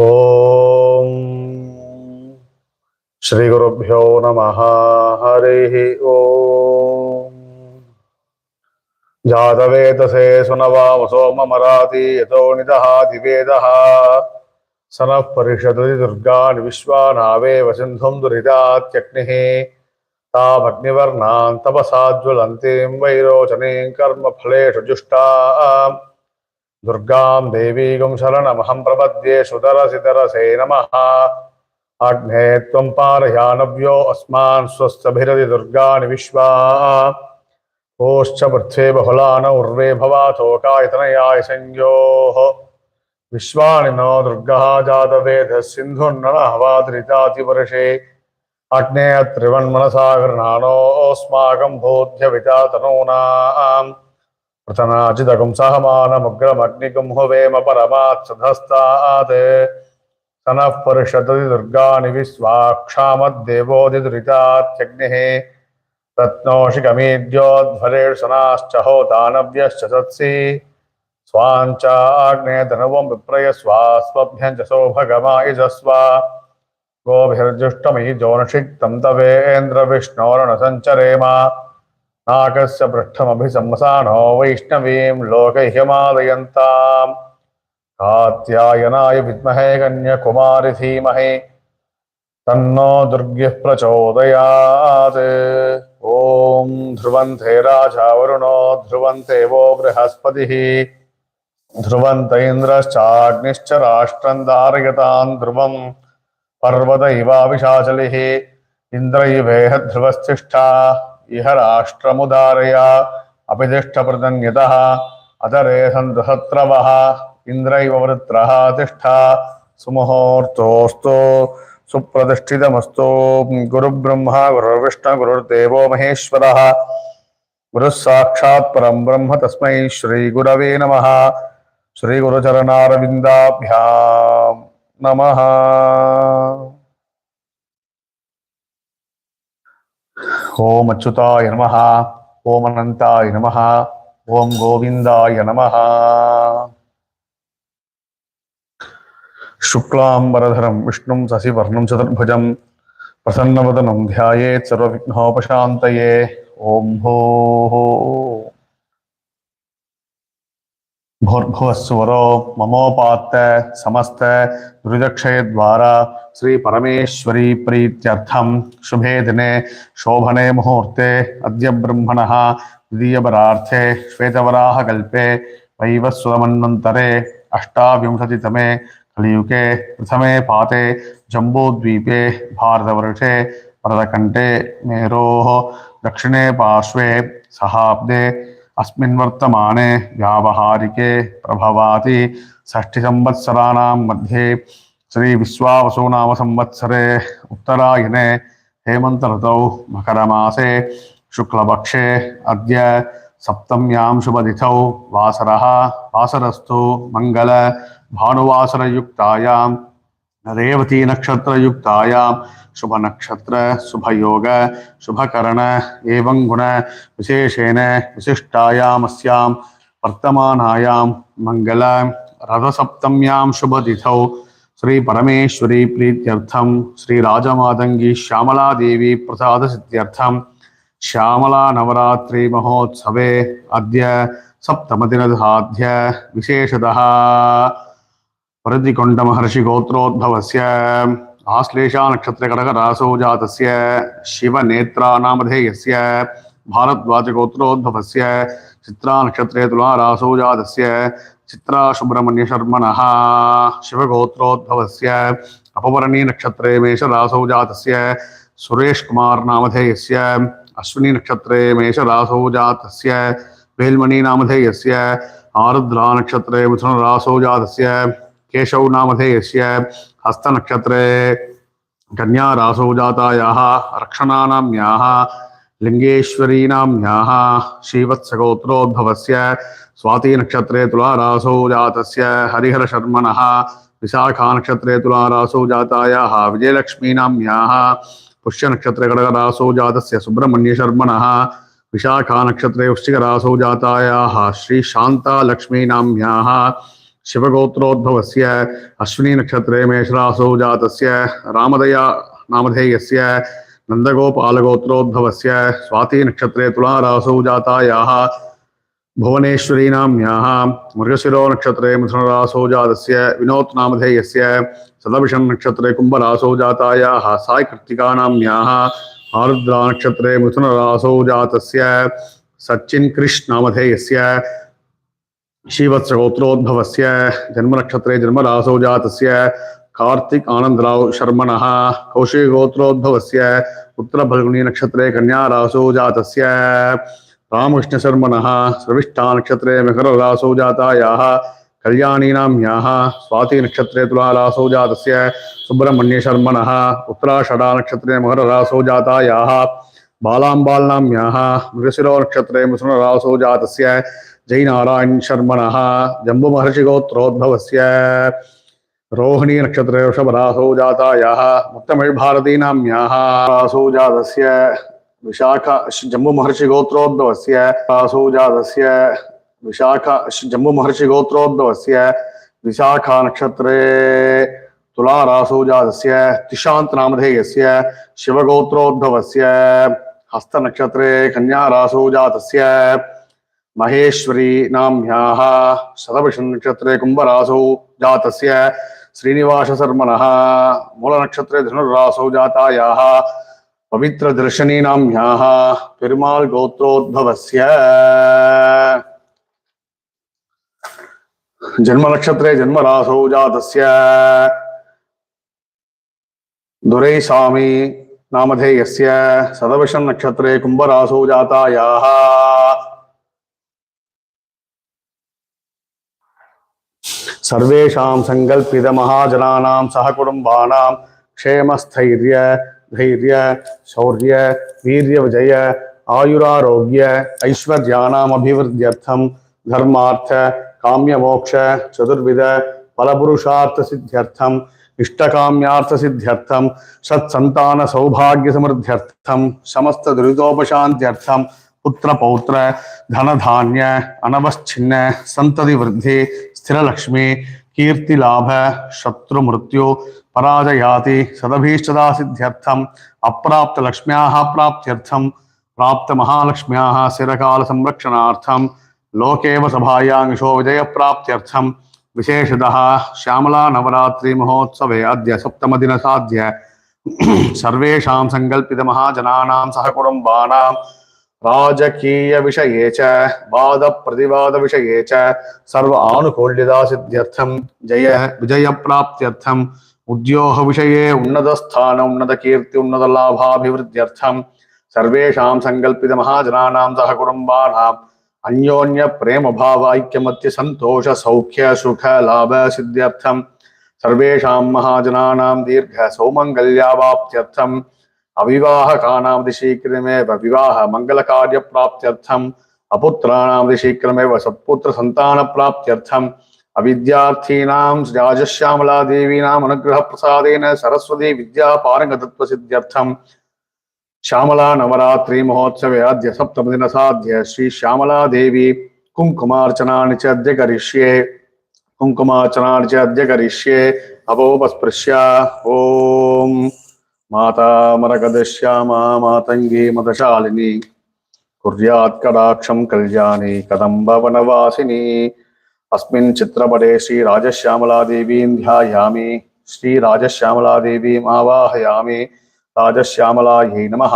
ఓం శ్రీ గురుభ్యో నమ. హరి ఓం. జాతవేతసే సునవామ సోమమరాతి యతో నిదహాతి వేద. సనః పరిషదతి దుర్గాని విశ్వానావేవ సింధుం దురితాత్యగ్ని తామగ్నివర్ణాన్ తపసాజ్వలంతీం వైరోచనీం కర్మఫలేషు జుష్టాం. दुर्गा देवीगुं शरणमहम प्रपद्ये सुतर सितर से नम। आग्ने पारयानव्यो अस्मा स्वस्तभिरति दुर्गा विश्वा। ओश्च पृथ्वे बहुला न उर्वे भवाथोकायतनयाय संयो। विश्वानि नो दुर्गः जातवेदः सिन्धुर्ननहवादृतातिवर्षे अग्ने त्रिवन्मनसागरनाणोऽस्माकं भोध्यविता तनूनाम् प्रथनाचिदगुंसहमानमुग्रमग्निगुंहवेमपरमात्सधस्तात् सनः परिषदति दुर्गाणि विश्वाक्षामद्देवोऽधिदुरितात्यग्निः रत्नोषि गमीद्योध्वरेर्सनाश्च हो दानव्यश्च सत्सि स्वाञ्चाग्ने विप्रयस्वा स्वभ्यं च सौभगमायुजस्व गोभिर्जुष्टमयि जोनषिक्तं నాకస్య పృష్టమభిసంసానో వైష్ణవీం లోకైహ్యమాదయంతాం. కాత్యాయనాయ విద్మహే కన్యకుమారి ధీమహే. తన్నో దుర్గ్యః ప్రచోదయాత్. ఓం ధ్రువంతే రాజా వరుణో ధ్రువంతే वो బృహస్పతిः. ధ్రువంత ఇంద్రశ్చాగ్నిశ్చ రాష్ట్రం దారయతాన్ ధ్రువం పర్వత ఇవావిశాచలిः ఇంద్రైవేహ ధ్రువస్థిష్టా इह राष्ट्र मुदारया अपितिष्ठप्रतन्यतः अतरे सन्तसत्रवः इन्द्र इव वृत्रः तिष्ठा सुमुहूर्तोऽस्तु सुप्रतिष्ठितमस्तु गुरुब्रह्मा गुरुर्विष्णु गुरुर्देवो महेश्वरः गुरुः साक्षात् परं ब्रह्म तस्मै श्रीगुरवे नमः श्रीगुरुचरणारविन्दाभ्यां नमः ఓం అచ్యుతాయ నమ ఓం అనంతాయ నమ ఓం గోవిందాయ నమ. శుక్లాంబరధరం విష్ణుం శశివర్ణం చతుర్భుజం ప్రసన్నవదనం ధ్యాయేత్ సర్వవిఘ్నోపశాంతయే. ఓం భో. भूर्भुवस्वरो ममोपात समस्त दुरीदक्षय द्वारा श्री परमेश्वरी प्रीत्यर्थम शुभे दिने, शोभने मुहूर्ते, अद्य ब्रह्मण द्वितीयपरार्थे श्वेतवराह कल्पे वैवस्वरमन्वन्तरे अष्टाविंशतितमे कलियुगे, प्रथमे पाते, जम्बूद्वीपे, भारतवर्षे वरदकण्ठे मेरोः, दक्षिणे पार्श्वे, सहाब्दे अस्मिन् व्यावहारिके प्रभवाति षष्ठिसंवत्सराणां मध्ये श्रीविश्वावसु नाम संवत्सरे उत्तरायणे हेमन्तऋतौ मकरमासे शुक्लपक्षे अद्य सप्तम्यां शुभतिथौ वासरः वासरस्तु मङ्गल रेवती नक्षत्रयुक्तायां शुभ नक्षत्र शुभ योग शुभ करण एवं गुण विशेषेण विशिष्टायामस्यां, वर्तमानायां, मंगल, रथसप्तम्यां शुभतिथौ श्री परमेश्वरी प्रीत्यर्थं श्री राजमातंगी श्यामला देवी प्रसाद सिद्ध्यर्थं श्यामला नवरात्रि महोत्सवे अद्य सप्तमदिनसाध्य विशेषतः। वरदिकोण्ड महर्षि गोत्रोद्भवस्य आश्लेषा नक्षत्र कटक रासौ जातस्य शिवनेत्रा नामधेयस्य भारद्वाज गोत्रोद्भवस्य चित्रा नक्षत्रे तुला रासौ जातस्य चित्रा सुब्रह्मण्य शर्मणः शिवगोत्रोद्भवस्य अपवर्णी नक्षत्रे मेष रासौ जातस्य सुरेश कुमार नामधेयस्य अश्विनी नक्षत्रे मेष रासौ जातस्य वेल्मणि नामधेयस्य आरुद्रा नक्षत्रे मिथुन रासौ जातस्य केशव नामधेयस्य हस्तनक्षत्रे कन्या रासौ जातायाः रक्षणानाम्याः लिङ्गेश्वरीनाम्याः श्रीवत्सगोत्रोद्भवस्य स्वाति नक्षत्रे तुला रासौ जातस्य, हरिहरशर्मणः विशाखा नक्षत्रे तुला रासौ जातायाः विजयलक्ष्मीनाम्याः पुष्यनक्षत्रे कडगरासौ जातस्य सुब्रह्मण्यशर्मणः विशाखा नक्षत्रे वृश्चिकरासौ जातायाः श्रीशान्तालक्ष्मीनाम्याः शिवगोत्रोद्भवस्य अश्विनी नक्षत्रे मेषरासौ जातस्य, रामदया नामधेयस्य, नन्दगोपालगोत्रोद्भवस्य स्वाति नक्षत्रे तुलारासौ जातायाः भुवनेश्वरी नाम्याः मृगशिरो नक्षत्रे मिथुनरासौ जातस्य विनोत् नामधेयस्य सदभिषं नक्षत्रे कुम्भरासौ जातायाः साई कृत्तिका नाम्याः आरुद्रा नक्षत्रे मिथुनरासौ जातस्य सचिन् कृष् नामधेयस्य श्रीवत्सगोत्रोद्भवस्य जन्मनक्षत्रे जन्मरासौ जातस्य कार्तिक आनन्दराव शर्मणः नक्षत्रे कन्यारासौ जातस्य रामकृष्णशर्मणः, स्रविष्ठा नक्षत्रे मकररासौ जातायाः कल्याणीनाम्याः स्वाति नक्षत्रे तुलारासौ जातस्य सुब्रह्मण्यशर्मणः उत्तराषडा नक्षत्रे मकररासौ मृगशिरो नक्षत्रे मिथुनरासौ जातस्य जयनारायण शर्मणः जम्बुमहर्षिगोत्रोद्भवस्य। रोहिणी नक्षत्रे वृषभरासौ जातायाः मुक्तमिழ்भारती नाम्याः रासौ जातस्य विशाख जम्बुमहर्षिगोत्रोद्भवस्य। रासौ जातस्य विशाख जम्बुमहर्षिगोत्रोद्भवस्य। विशाखा नक्षत्रे तुलारासौ जातस्य तिशान्त नामधेयस्य, शिवगोत्रोद्भवस्य। हस्तनक्षत्रे कन्यारासौ जातस्य। महेश्वरी नाम्याः शतभिषन्नक्षत्रे कुम्भरासौ जातस्य श्रीनिवासशर्मणः। मूलनक्षत्रे धनुर्रासौ जातायाः। पवित्रदर्शनी नाम्याः पेरुमाल् गोत्रोद्भवस्य जन्मनक्षत्रे जन्मरासौ जातस्य दुरैस्वामी नामधेयस्य। नक्षत्रे कुम्भरासौ जातायाः। सर्वेषां सङ्कल्पितमहाजनानां सहकुटुम्बानां क्षेमस्थैर्य, धैर्य, शौर्य, वीर्यविजय, आयुरारोग्य, ऐश्वर्याणामभिवृद्ध्यर्थं धर्मार्थ, काम्यमोक्ष, चतुर्विध फलपुरुषार्थसिद्ध्यर्थम् इष्टकाम्यार्थसिद्ध्यर्थं, सत्सन्तानसौभाग्यसमृद्ध्यर्थं, समस्तदुरितोपशान्त्यर्थं, पुत्रपौत्र, धनधान्य अनवच्छिन्न सन्ततिवृद्धि स्थिरलक्ष्मी, कीर्तिलाभ, शत्रुमृत्यु, पराजयाति सदभीष्टदा सिद्ध्यर्थम् अप्राप्तलक्ष्म्याः प्राप्त्यर्थं प्राप्तमहालक्ष्म्याः शिरकालसंरक्षणार्थं लोकेव विजय विजयप्राप्त्यर्थं विशेषतः श्यामला नवरात्रि महोत्सवे अद्य सप्तमदिनसाद्य सर्वेषां सङ्कल्पितमहाजनानां सहकुटुम्बानां राजकीयविषये च, वादप्रतिवादविषये च सर्व आनुकूल्यता सिद्ध्यर्थं जय, विजयप्राप्त्यर्थम्, उद्योगविषये उन्नतस्थान, उन्नतकीर्ति, उन्नतलाभाभिवृद्ध्यर्थं, सर्वेषां सङ्कल्पितमहाजनानां सहकुटुम्बानाम् अन्योन्य प्रेम भाव ऐक्यमत्य सन्तोष सौख्य सुख लाभ सिद्ध्यर्थं सर्वेषां महाजनानां दीर्घ सौमङ्गल्यावाप्त्यर्थम् अविवाहकानां दिशीघ्रमेव विवाह मङ्गलकार्यप्राप्त्यर्थम् अपुत्राणां दिशीघ्रमेव सत्पुत्रसन्तानप्राप्त्यर्थम्। अविद्यार्थीनां राजश्यामलादेवीनाम् अनुग्रहप्रसादेन सरस्वती विद्यापारङ्गतत्वसिद्ध्यर्थम्। श्यामला नवरात्रि महोत्सवे अद्य सप्तमदिनसाद्य श्री श्यामला देवी कुङ्कुमार्चनानि च अद्य करिष्ये कुङ्कुमार्चनानि च अद्य करिष्ये अपोपस्पृश्य ॐ माता मरकदश्यामा मातङ्गी मदशालिनी, कुर्यात् कटाक्षं कल्याणी, कदम्बवनवासिनी, अस्मिन् चित्रपटे श्रीराजश्यामलादेवीं ध्यायामि श्रीराजश्यामलादेवीम् आवाहयामि, राजश्यामलायै नमः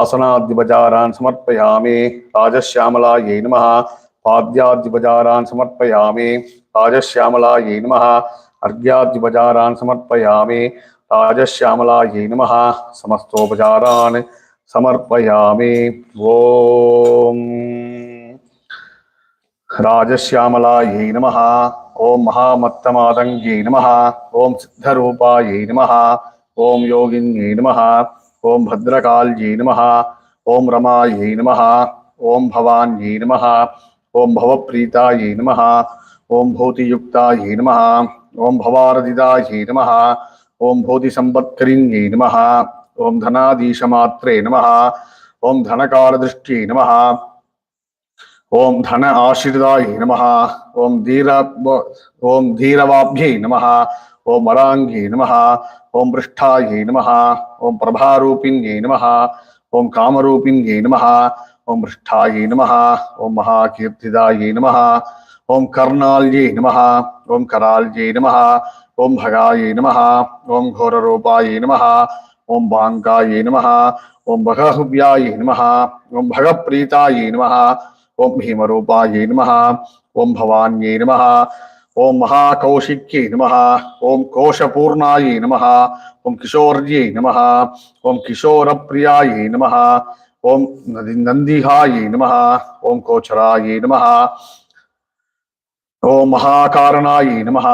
आसनाद्युपचारान् समर्पयामि, राजश्यामलायै नमः पाद्याद्युपचारान् समर्पयामि, राजश्यामलायै नमः अर्घ्याद्युपचारान् समर्पयामि राजश्यामलायै नमः। समस्तोपचारान् समर्पयामि। ॐ राजश्यामलायै नमः। ॐ महामत्तमातङ्ग्यै नमः। ॐ सिद्धरूपायै नमः। ॐ योगिन्यै नमः। ॐ भद्रकाल्यै नमः। ॐ रमायै नमः। ॐ भवान्यै नमः। ॐ भवप्रीतायै नमः। ॐ भूतियुक्तायै नमः। ॐ भवारदिदायै नमः। ओम भूति संवत्सरिंगी नम ओम धनाधीशमात्रे नम ओम धनकाल दृष्टि नम ओम धन आश्रिताय नम ओम धीर ओम धीरवाभ्यै नम ओम वरांगी नम ओम पृष्ठाय नम ओम प्रभारूपिंगे नम ओम कामरूपिण्यै नम ओम पृष्ठाय नम ओम महाकीर्तिदाय नम ओम कर्णाल्यै नम ओम कराल्यै नम ఓం భగాయై నమ ఓం ఘోరరూపాయై నమ ఓం బాంకాయ నమ ఓం భగహువ్యాయై నమ ఓం భగప్రీతాయై నమ ఓం భీమరూపాయై నమ ఓం భవాన్యై నమ ఓం మహాకౌశిక్యై నమ ఓం కోశపూర్ణాయ నమ ఓం కిశోర్యై నమ ఓం కిశోరప్రియాయై నమ ఓం నది నందిహాయై నమ ఓం కోచరాయ నమ ओम महाकारणाय नमः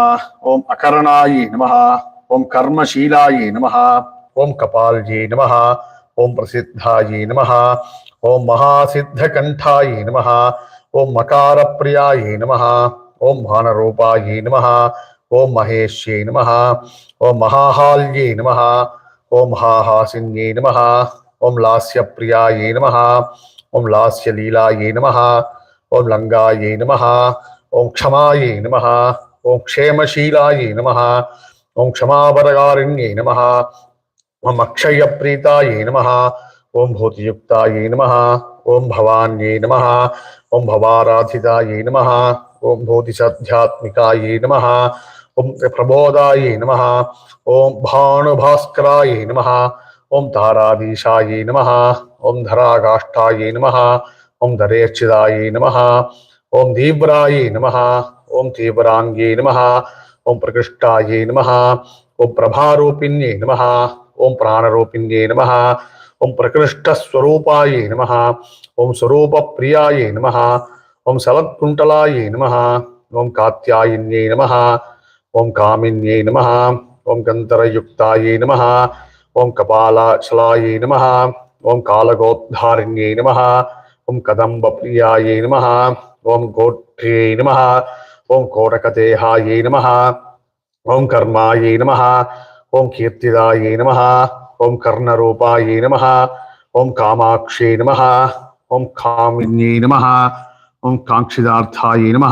ओम अकरणाय नमः ओम कर्मशीलाय नमः ओम कपालजी नमः ओम प्रसिद्धाय नमः ओम महासिद्धकंठाय नमः ओम मकारप्रियाय नमः ओम भानरूपाय नमः ओम महेश्ये नमः ओम महाहाल्ये नमः ओम हाहासिन्यै नमः ओम लास्य प्रियाय नमः ओम लास्यलीलाय नमः ओम लंगाय नमः ओं क्षमाये नम ओं क्षेमशीलाये नम ओं क्षमापरकारिण्ये नम ओं अक्षय अक्षयप्रीतायै नम ओम भूतियुक्ताये नम ओं भवान्ये नम ओं भवाराधितायै नम ओं बोधिसध्यात्मिकायै नम ओं प्रबोधायै नम ओं भानुभास्करायै नम ओं ताराधीशायै नम ओं धराकाष्ठायै नम ओं धरेर्चिदायै नम ఓం దీవ్రాయై నమ ఓం తీవ్రాంగ్యై నమ ఓం ప్రకృష్టాయ నమ ఓం ప్రభారూపిణ్యై నమ ఓం ప్రాణరూపిణ్యై నమ ఓం ప్రకృష్టస్వరూపాయ నమ ఓం స్వరూపప్రియాయై నమ ఓం సలత్కుంటలాయై నమ ఓం కాత్యాయన్యై నమ ఓం కామిన్యై నమ ఓం గంధరయుక్తాయ నమ ఓం కపాలశలాయై నమ ఓం కాలగోద్ధారిణ్యై నమ ఓం కదంబ ప్రియాయ నమ ओम गोत्र्यै नम ओं कोटकदेहायै नम ओं कर्माय नम ओं कीर्तिदाय नम ओं कर्णरूपायै नम ओं कामाक्षे नम ओं कामिन्यै नम ओं कांक्षिदार्थाय नम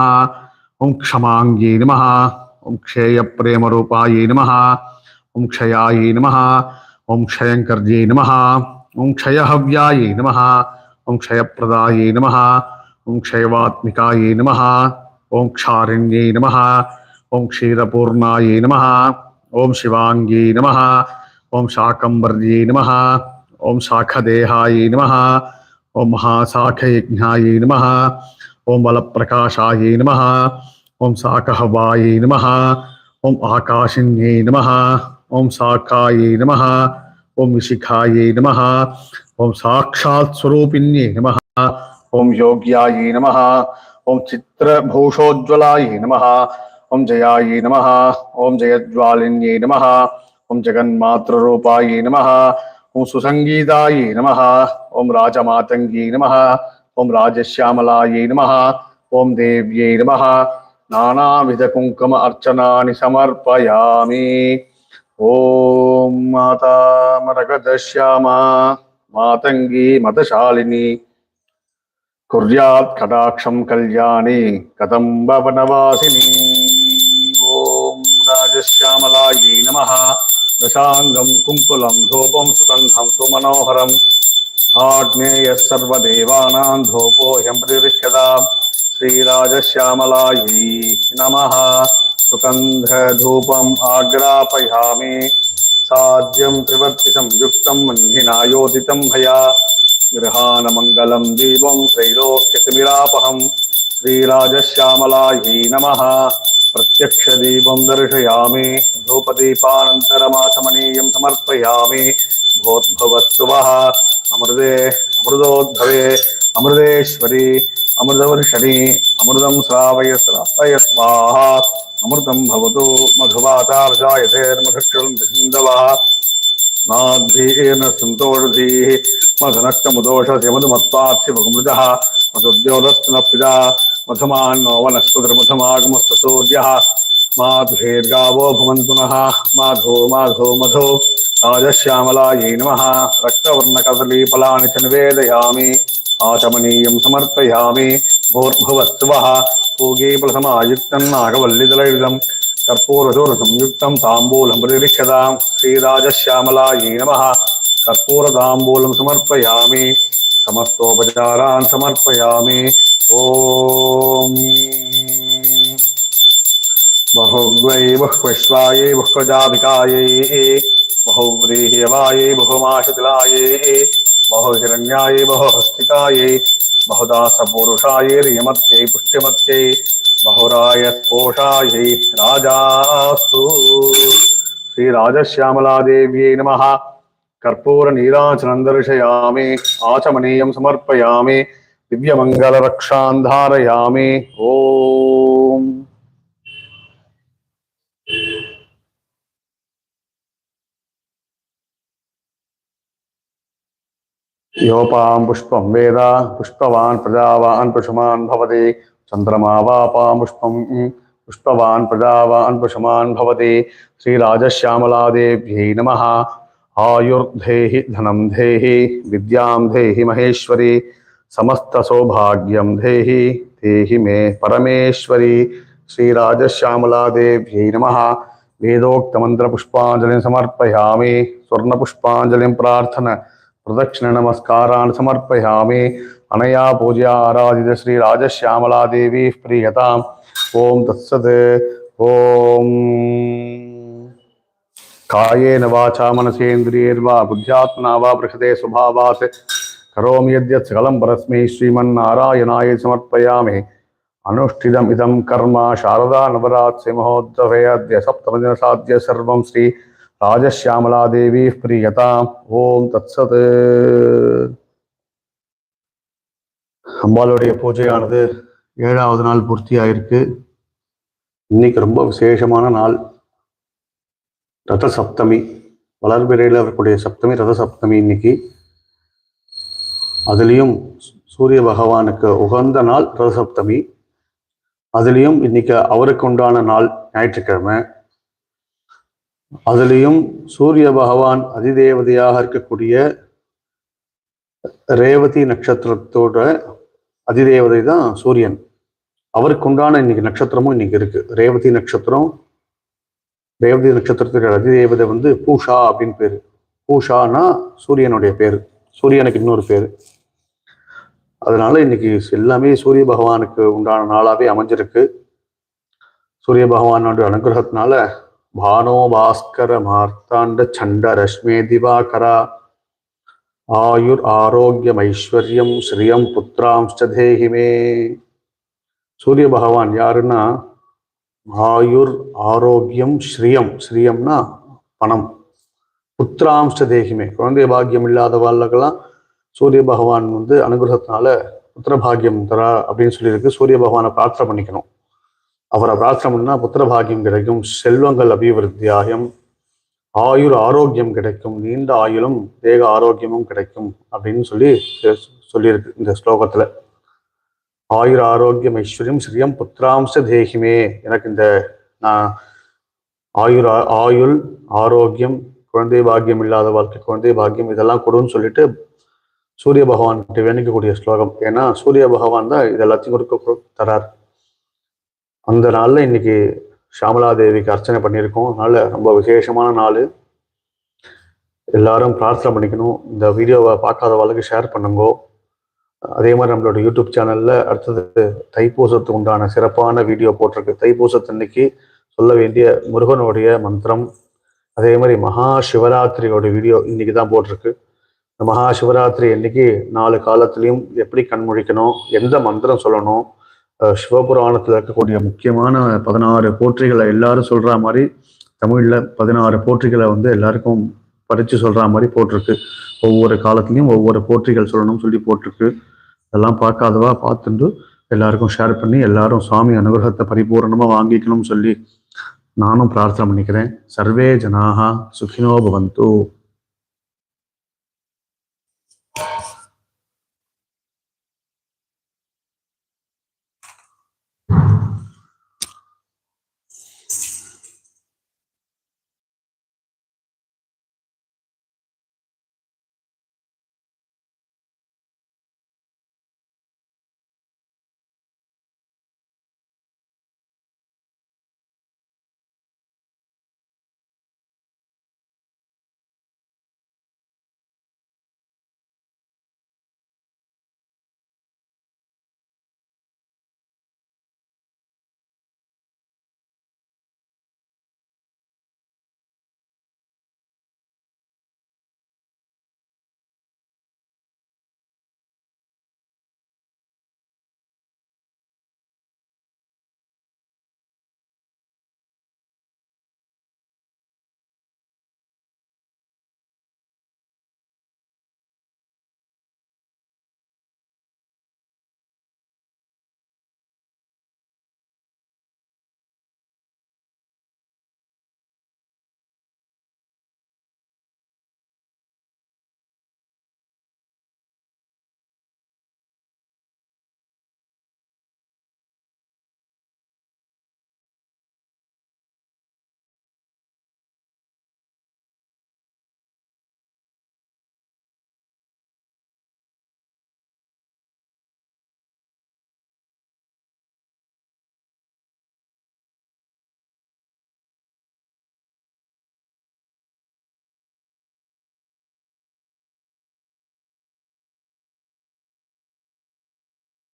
ओं क्षमांगे नम ओं क्षेयप्रेमरूपायै नम ओं क्षयाय नम ओं क्षयंकर्ये नम ओं क्षयहव्याय नम ओं क्षयप्रदाय नम ओं शैवात्मिकायै नम ओं क्षारिण्यै नम ओं क्षीरपूर्णायै नम ओं शिवाङ्गी नम ओं शाकंबर्ये नम ओं शाखदेहाय नम ओं महाशाखयज्ञायै नम ओं बलप्रकाशायै नम ओं शाकहवायै नम ओं आकाशिन्यै नम ओं शाखायै नम ओं विशिखायै नम ओं साक्षात्विण्य नम नमः ஓம் யோக்யாயை நம ஓம் சித்திரபூஷோஜ்வலாயை நம ஓம் ஜயாயை நம ஓம் ஜெயஜ்வாலின்யை நம ஓம் ஜெகன்மாத்திரரூபாயை நம ஓம் சுசங்கீதாயை நம ஓம் ராஜமாதங்கி நம ஓம் ராஜஸ்யாமலாயை நம ஓம் தேவியை நம நானாவித குங்கும அர்ச்சனானி சமர்ப்பயாமி. ஓம் மாதா மரகதஷ்யாமா மாதங்கி மதசாலினி कुर्यात् कटाक्षं कल्याणे कदम्ब वनवासिनी ॐ राजश्यामलायै नमः। दशाङ्गं कुङ्कुलं, धूपं सुगन्धं सुमनोहरम्। आग्नेयः सर्वदेवानां धूपो ह्यम्प्रतिरिष्यता श्रीराजश्यामलायै नमः। सुगन्धधूपम् आग्रापयामि। साध्यं त्रिवर्तिसंयुक्तं भया। గృహానమంగళం దీపం త్రైలోక్యతిమిరాపహం శ్రీరాజశ్యామలాయీ నమ ప్రత్యక్ష దీపం దర్శయామి ధూపదీపానంతరమాచమనీయం సమర్పయామి భోద్భవస్సువ అమృదే అమృతోద్భవే అమృతేశ్వరి అమృతవర్షణి అమృతం శ్రావయ శ్రావయ స్వాహ అమృతం భవతు మధువాతార్జాయతేర్మధుక్షరం సింధవ నాద్ధీన సంతోషధీः మధునక్కముదోషమధుమత్పాక్షిపమృజ మధుద్యోదస్తున ప్రజా మధుమాన్నో వనస్పతిర్మధుమాగమస్తు సూర్య మా దుషేర్గావో భవంతు మాధో మాధో మధో రాజశ్యామలాయై నమ రక్తవర్ణకదలీఫలాని చ నివేదయామి ఆచమనీయం సమర్పయామి భూర్భువత్సువ పూగీఫలసమాయుక్తం నాగవల్లిదలయుధం కర్పూరశూర సంయుక్తం తాంబూలం ప్రతిరిక్షదాం శ్రీరాజశ్యామలాయై నమ कर्पूरताम्बूलं समर्पयामि। समस्तोपचारान् समर्पयामि। ॐ। बहुग्वै बहुविश्वायै बहुप्रजाभिकायै बहुव्रीह्यवायै बहुमाशतिलायै, बहुहिरण्यायै, बहुहस्तिकायै, बहुदासपूरुषायै रियमत्यै पुष्ट्यमत्यै बहुरायस्पोषायै राजास्तु श्रीराजश्यामलादेव्यै नमः। కర్పూర నీరాచనం దర్శయామి ఆచమనీయం సమర్పయామి దివ్యమంగళ రక్షాన్ ధారయామి ఓం యోపాం పుష్పం వేద పుష్పవాన్ ప్రజావాన్ పుషమాన్ భవతి చంద్రమావాపాం పుష్పం పుష్పవాన్ ప్రజావాన్ పుషమాన్ భవతి శ్రీరాజశ్యామలాదేవ్యై నమ आयुर्धेहि धनं धेहि, विद्यां धेहि महेश्वरी समस्तसौभाग्यं धेहि देहि मे परमेश्वरी। श्रीराजश्यामलादेव्यै नमः। वेदोक्तमन्त्रपुष्पाञ्जलिं समर्पयामि। स्वर्णपुष्पाञ्जलिं प्रार्थना प्रदक्षिण नमस्कारान् समर्पयामि। अनया पूजया आराधित श्री राजश्यामला देवी प्रीयताम्। ॐ तत्सत्। ॐ காயேன வா வாச்சா மனசேந்திரியர்வா புத்தியாத்மனாவா பிரகதே சுபாவாத். கரோமி எத்யத் சகலம் பரஸ்மை ஸ்ரீமன் நாராயணாய சமர்ப்பயாமே. அனுஷ்டிதம் இதம் கர்மா சாரதா நவராத்ரி மகோத்சவே அத்ய சப்தம சாத்திய சர்வம் ஸ்ரீ ராஜஸ்யாமலா தேவி பிரியதா ஓம் தத்சத். அம்பாளுடைய பூஜையானது ஏழாவது நாள் பூர்த்தியாயிருக்கு. இன்னைக்கு ரொம்ப விசேஷமான நாள். ரத சப்தமி வளர்பிறையில் வரக்கூடிய சப்தமி ரத சப்தமி இன்னைக்கு. அதுலேயும் சூரிய பகவானுக்கு உகந்த நாள் ரத சப்தமி அதுலேயும் இன்னைக்கு அவருக்கு உண்டான நாள் ஞாயிற்றுக்கிழமை. அதுலேயும் சூரிய பகவான் அதிதேவதையாக இருக்கக்கூடிய ரேவதி நட்சத்திரத்தோட அதிதேவதை தான் சூரியன். அவருக்கு உண்டான இன்னைக்கு நட்சத்திரமும் இன்னைக்கு இருக்கு. ரேவதி நட்சத்திரம் ரேவதி நட்சத்திரத்துக்கு அதிதேவதை வந்து பூஷா அப்படின்னு பேர். பூஷானா சூரியனுடைய பேர். சூரியனுக்கு இன்னொரு பேர். அதனால இன்னைக்கு எல்லாமே சூரிய பகவானுக்கு உண்டான நாளாகவே அமைஞ்சிருக்கு. சூரிய பகவானோட அனுகிரகத்தினால பானோ பாஸ்கர மார்த்தாண்ட சண்ட ரஷ்மே திவாகரா. ஆயுர் ஆரோக்கியம் ஐஸ்வர்யம் ஸ்ரீயம் புத்திராம்ஸ்ட தேகிமே. சூரிய பகவான் யாருன்னா ஆயுர் ஆரோக்கியம் ஸ்ரீயம். ஸ்ரீயம்னா பணம். புத்திராம்ச தேகிமே. குழந்தை பாக்கியம் இல்லாதவாளுக்கெல்லாம் சூரிய பகவான் வந்து அனுகிரகத்தினால புத்திர பாக்கியம் தரா அப்படின்னு சொல்லியிருக்கு. சூரிய பகவானை பிரார்த்தனை பண்ணிக்கணும். அவரை பிரார்த்தனை புத்திர பாக்கியம் கிடைக்கும். செல்வங்கள் அபிவிருத்தியாகும் ஆயுர் ஆரோக்கியம் கிடைக்கும். நீண்ட ஆயுளும் தேக ஆரோக்கியமும் கிடைக்கும் அப்படின்னு சொல்லி சொல்லியிருக்கு இந்த ஸ்லோகத்தில். ஆயுர் ஆரோக்கியம் ஐஸ்வர்யம் ஸ்ரீயம் புத்திராம்ச தேகிமே. எனக்கு இந்த நான் ஆயுர் ஆயுள் ஆரோக்கியம் குழந்தை பாக்கியம் இல்லாத வாழ்க்கை குழந்தை பாக்கியம் இதெல்லாம் கொடுன்னு சொல்லிட்டு சூரிய பகவான் கிட்ட வேணிக்கக்கூடிய ஸ்லோகம். ஏன்னா சூரிய பகவான் தான் இது எல்லாத்தையும் கொடுக்க தரார். அந்த நாளில் இன்னைக்கு ஷாமலா தேவிக்கு அர்ச்சனை பண்ணியிருக்கோம். அதனால ரொம்ப விசேஷமான நாள். எல்லாரும் பிரார்த்தனை பண்ணிக்கணும். இந்த வீடியோவை பார்க்காதவளுக்கு ஷேர் பண்ணுங்கோ. அதே மாதிரி நம்மளோட யூடியூப் சேனல்ல அடுத்தது தைப்பூசத்துக்கு உண்டான சிறப்பான வீடியோ போட்டிருக்கு. தைப்பூசத்தன்னைக்கு சொல்ல வேண்டிய முருகனுடைய மந்திரம் அதே மாதிரி மகா சிவராத்திரியோட வீடியோ இன்னைக்கு தான் போட்டிருக்கு. இந்த மகா சிவராத்திரி இன்னைக்கு நாலு காலத்துலேயும் எப்படி கண்மொழிக்கணும் எந்த மந்திரம் சொல்லணும் சிவபுராணத்தில் இருக்கக்கூடிய முக்கியமான பதினாறு போற்றிகளை எல்லாரும் சொல்ற மாதிரி தமிழில் பதினாறு போற்றிகளை வந்து எல்லாருக்கும் படித்து சொல்ற மாதிரி போட்டிருக்கு. ஒவ்வொரு காலத்துலையும் ஒவ்வொரு போற்றிகள் சொல்லணும்னு சொல்லி போட்டிருக்கு. அதெல்லாம் பார்க்காதவா? பார்த்துட்டு எல்லாருக்கும் ஷேர் பண்ணி எல்லாரும் சுவாமி அனுகிரகத்தை பரிபூர்ணமாக வாங்கிக்கணும்னு சொல்லி நானும் பிரார்த்தனை பண்ணிக்கிறேன். சர்வே ஜனாகா சுகினோபவந்தூ